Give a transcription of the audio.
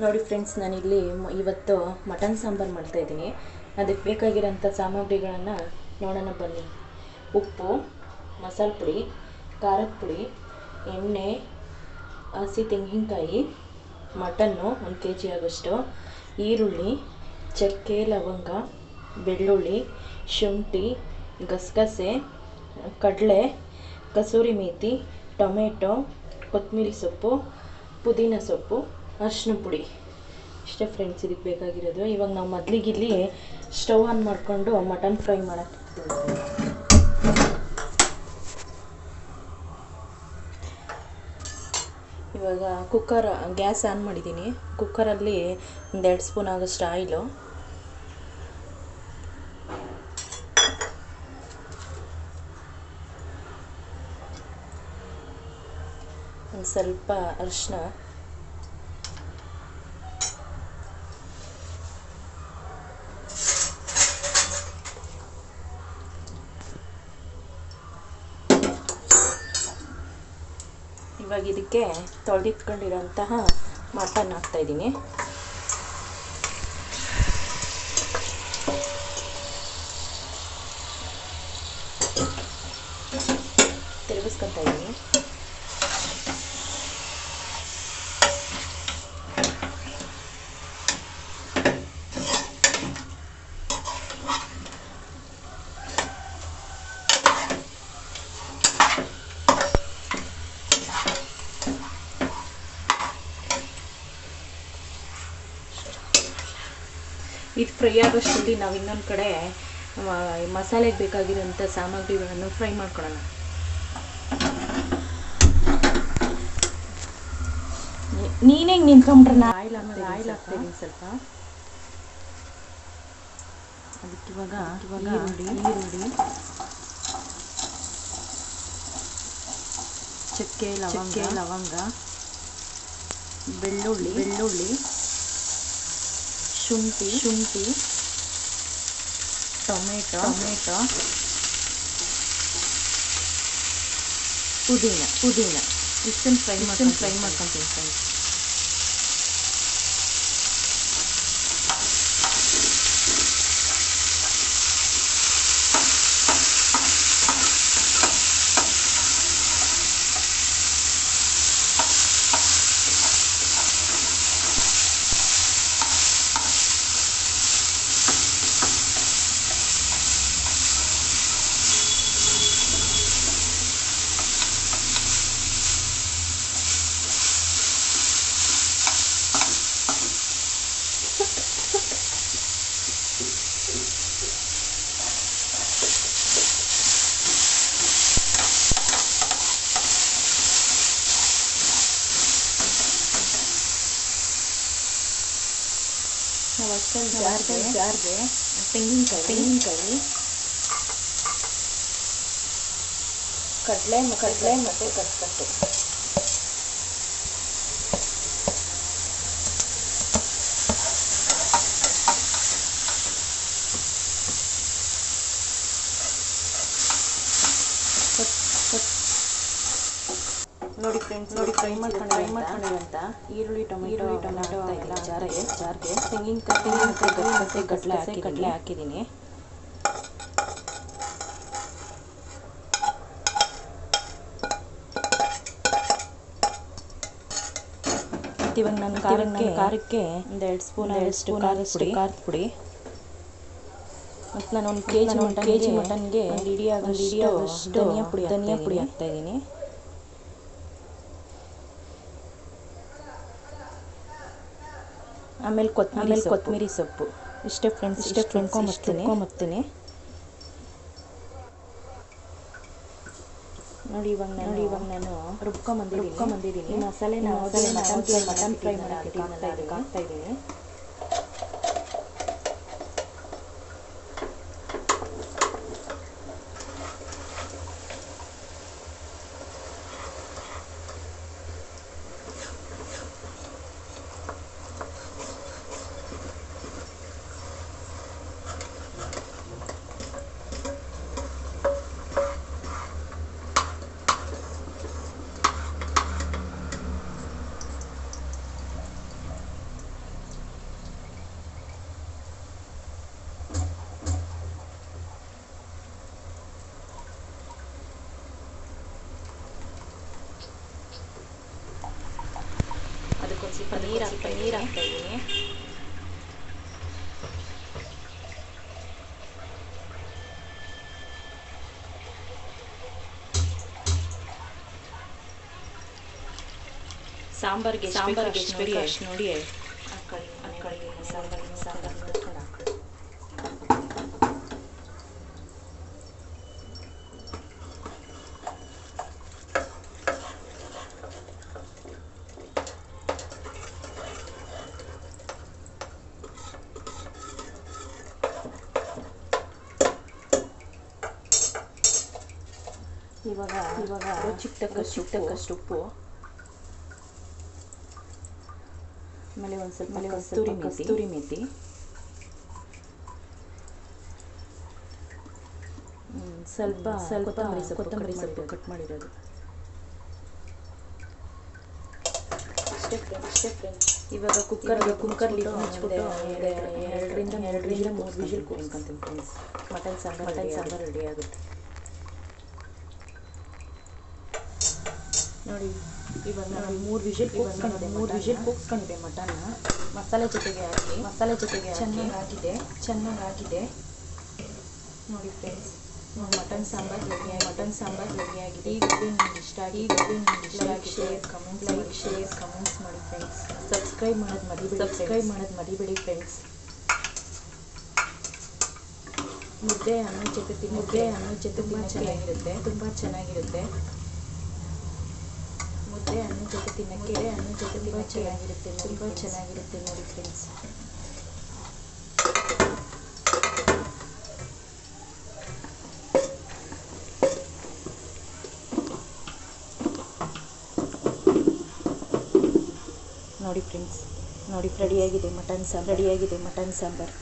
ನೋಡಿ ಫ್ರೆಂಡ್ಸ್ ನಾನಿಲ್ಲಿ ಇವತ್ತು ಮಟನ್ ಸಾಂಬಾರು ಮಾಡ್ತಾಯಿದ್ದೀನಿ ಅದಕ್ಕೆ ಬೇಕಾಗಿರೋಂಥ ಸಾಮಗ್ರಿಗಳನ್ನು ನೋಡೋಣ ಬನ್ನಿ. ಉಪ್ಪು, ಮಸಾಲೆ ಪುಡಿ, ಖಾರದ ಪುಡಿ, ಎಣ್ಣೆ, ಹಸಿ ತೆಂಗಿನಕಾಯಿ, ಮಟನ್ನು ಒಂದು ಕೆ ಜಿ ಆಗೋಷ್ಟು, ಈರುಳ್ಳಿ, ಚಕ್ಕೆ, ಲವಂಗ, ಬೆಳ್ಳುಳ್ಳಿ, ಶುಂಠಿ, ಗಸಗಸೆ, ಕಡಲೆ, ಕಸೂರಿ ಮೇಥಿ ಟೊಮೆಟೊ ಕೊತ್ತಂಬರಿ ಸೊಪ್ಪು, ಪುದೀನ ಸೊಪ್ಪು ಅರಿಶಿನ ಪುಡಿ. ಇಷ್ಟೇ ಫ್ರೆಂಡ್ಸ್ ಇದಕ್ಕೆ ಬೇಕಾಗಿರೋದು. ಇವಾಗ ನಾವು ಮೊದಲಿಗೆ ಇಲ್ಲಿ ಸ್ಟವ್ ಆನ್ ಮಾಡಿಕೊಂಡು ಮಟನ್ ಫ್ರೈ ಮಾಡೋಕ್ಕೆ ಇವಾಗ ಕುಕ್ಕರ್ ಗ್ಯಾಸ್ ಆನ್ ಮಾಡಿದ್ದೀನಿ ಕುಕ್ಕರಲ್ಲಿ ಒಂದೆರಡು ಸ್ಪೂನ್ ಆಗೋಷ್ಟು ಆಯಿಲು ಒಂದು ಸ್ವಲ್ಪ ಅರಿಶಿನ ಇವಾಗ ಇದಕ್ಕೆ ತೊಳೆದಿಟ್ಕೊಂಡಿರೋಂತಹ ಮಟನ್ ಹಾಕ್ತಾಯಿದ್ದೀನಿ ತಿರುಗಿಸ್ಕೊತಾ ಇದ್ದೀನಿ. ಇದು ಫ್ರೈ ಆಗೋಷ್ಟರಲ್ಲಿ ನಾವು ಇನ್ನೊಂದು ಕಡೆ ಮಸಾಲೆಗೆ ಬೇಕಾಗಿರೋಂಥ ಸಾಮಗ್ರಿಗಳನ್ನು ಫ್ರೈ ಮಾಡ್ಕೊಳ್ಳೋಣ ನೀನೇ ನಿಂತ್ಕೊಂಡ್ರೆ ಆಯಿಲ್ ಆಮೇಲೆ ಆಯಿಲ್ ಹಾಕ್ತೀನಿ ಸ್ವಲ್ಪ. ಅದಕ್ಕೆ ಇವಾಗ ಇವಾಗ ನೋಡಿ ಈರುಳ್ಳಿ. ಚಕ್ಕೆ ಲವಂಗ. ಲವಂಗ. ಬೆಳ್ಳುಳ್ಳಿ. ಬೆಳ್ಳುಳ್ಳಿ. ಶುಂಠಿ ಶುಂಠಿ ಟೊಮೆಟೊ ಟೊಮೆಟೊ ಪುದೀನ ಪುದೀನ ಇಷ್ಟನ್ನು ಫ್ರೈ ಮಾಡ್ಕೊಂಡು ಫ್ರೈ ಮಾಡ್ಕೊತೀನಿ ಫ್ರೆಂಡ್ಸ್ ನಾವು ಅಷ್ಟೊಂದು ಜಾರ್ಗೆ ಜಾರ್ಗೆ ತೆಂಗಿನಕಾಯಿ ತೆಂಗಿನಕಾಯಿ ಕಡಲೆ ಕಡಲೆ ಮತ್ತು ಕಟ್ಕಟ್ಟು ನೋಡಿ ಫ್ರೆಂಡ್ಸ್ ನೋಡಿ ಫ್ರೈ ಮಾಡ್ಕೊಂಡು ಫ್ರೈ ಮಾಡ್ಕೊಂಡಿರಂತ ಈರುಳ್ಳಿ ಟೊಮೆಟೊ ಟೊಮೆಟೊ ಎಲ್ಲ ಜಾರಿಗೆ ಜಾರಿಗೆ. ತೆಂಗಿನಕಾಯಿ ತೆಂಗಿನಕಾಯಿ ಗಸೆ ಗಟ್ಲೆ ಹಾಕಿ ಕಡಲೆ ಹಾಕಿದ್ದೀನಿ ಇವಾಗ ನನ್ನ ಖಾರಕ್ಕೆ ಖಾರಕ್ಕೆ ಎರಡು ಸ್ಪೂನ್ ಎರಡು ಸ್ಪೂನ್ ಆದಷ್ಟು ಖಾರದ ಪುಡಿ. ಮತ್ತು ನಾನು ಒಂದು ಕೆ ಜಿ ಒಂದು ಕೆ ಜಿ ಮಟನ್ಗೆ ಒಂದು ಇಡೀ ಇಡೀ ಧನಿಯಾ ಪುಡಿ ಧನಿಯಾ ಪುಡಿ ಹಾಕ್ತಾಯಿದ್ದೀನಿ ಆಮೇಲೆ ಕೊತ್ತಂಬರಿ ಕೊತ್ತಂಬರಿ ಸೊಪ್ಪು. ಇಷ್ಟೇ ಫ್ರೆಂಡ್ಸ್ ಇಷ್ಟೇ ಫ್ರೆಂಡ್ಕೊಂಬರ್ತೀನಿ ಕೊಂಬರ್ತೀನಿ ನೋಡಿ ಇವಾಗ ನೋಡಿ ಇವಾಗ ನಾನು ರುಬ್ಕೊಂಬಂದಿದ್ದೀನಿ ರುಬ್ಕೊಂಬಂದಿದ್ದೀನಿ ಮಸಾಲೆ ನಾವು ಮಟನ್ ಫ್ರೈ ಮಟನ್ ಫ್ರೈ ಮಾಡೋಕ್ಕೆ ಹಾಕ್ತಾ ಇದ್ದೀನಿ ಹಾಕ್ತಾ ಇದ್ದೀನಿ ನೀರು ಹಾಕ್ತಾ ನೀರು ಹಾಕ್ತಾ ಇದ್ದೀನಿ ಸಾಂಬಾರ್ಗೆ ಸಾಂಬಾರ್ಗೆ ಎಷ್ಟು ಬೇಕೋ ಅಷ್ಟು ನೋಡಿ ಹಾಕೊಳ್ಳಿ ಹಾಕೊಳ್ಳಿ ಸಾಂಬಾರಿಗೆ ಸಾಂಬಾರು ಇವಾಗ ಇವಾಗ ರುಚಿಗೆ ತಕ್ಕಷ್ಟು ತಕ್ಕಷ್ಟು ಉಪ್ಪು. ಆಮೇಲೆ ಒಂದು ಸ್ವಲ್ಪ ಮೇಲೆ ಒಂದು ಕಸ್ತೂರಿ ಕಸ್ತೂರಿ ಮೇಥಿ ಸ್ವಲ್ಪ ಸ್ವಲ್ಪ ಕೊತ್ತಂಬರಿ ಸೊಪ್ಪು ಕೊತ್ತಂಬರಿ ಸೊಪ್ಪು ಕಟ್ ಮಾಡಿರೋದು. ಇವಾಗ ಕುಕ್ಕರ್ಗೆ ಕುಕ್ಕರ್ಲಿ ಮುಚ್ಚಿಬಿಟ್ಟು ಎರಡರಿಂದ ಎರಡರಿಂದ ಮೂರು whistle ಕೂರಿಸ್ಕೊಂತೀನಿ friends mutton sambar mutton sambar ready ಆಗುತ್ತೆ. ನೋಡಿ ಇವಾಗ ನಾನು ಮೂರು ವಿಜಿಲ್ ಕೂಗಿಸ್ಕೊಂಡಿದ್ದೆ ಮೂರು ವಿಜಿಲ್ ಕೂಗಿಸ್ಕೊಂಡಿದ್ದೆ ಮಟನ್. ಮಸಾಲೆ ಜೊತೆಗೆ ಹಾಕಿ ಮಸಾಲೆ ಜೊತೆಗೆ ಚೆನ್ನಾಗಿ ಹಾಕಿದೆ ಚೆನ್ನಾಗಿ ಹಾಕಿದೆ. ನೋಡಿ friends mutton sambar ready mutton sambar ready ಆಗಿದೆ. ಈ ವಿಡಿಯೋ ನಿಮ್ಗೆ ಇಷ್ಟ ಆಗಿ ಈ ವಿಡಿಯೋ ನಿಮ್ಗೆ ಇಷ್ಟ ಆಗಿ share comment like share comments ಮಾಡಿ. ಫ್ರೆಂಡ್ಸ್ ಸಬ್ಸ್ಕ್ರೈಬ್ ಮಾಡೋದು ಮರಿಬೇಡಿ ಸಬ್ಸ್ಕ್ರೈಬ್ ಮಾಡೋದು ಮರಿಬೇಡಿ ಫ್ರೆಂಡ್ಸ್ ಮುದ್ದೆ ಅನ್ನ ಜೊತೆ ಮುದ್ದೆ. ಅನ್ನ ಜೊತೆ ತುಂಬ ಚೆನ್ನಾಗಿರುತ್ತೆ. ತುಂಬ ಚೆನ್ನಾಗಿರುತ್ತೆ. ಮುದ್ದೆ ಅನ್ನ ಜೊತೆ ತಿನ್ನಕ್ಕೆ ಅನ್ನ ಜೊತೆ ತುಂಬ ಚೆನ್ನಾಗಿರುತ್ತೆ ತುಂಬ ಚೆನ್ನಾಗಿರುತ್ತೆ ನೋಡಿ ಫ್ರೆಂಡ್ಸ್ ನೋಡಿ ಫ್ರೆಂಡ್ಸ್ ನೋಡಿ ರೆಡಿಯಾಗಿದೆ ಮಟನ್ ಸಾಂಬಾರ್. ರೆಡಿಯಾಗಿದೆ ಮಟನ್ ಸಾಂಬಾರ್.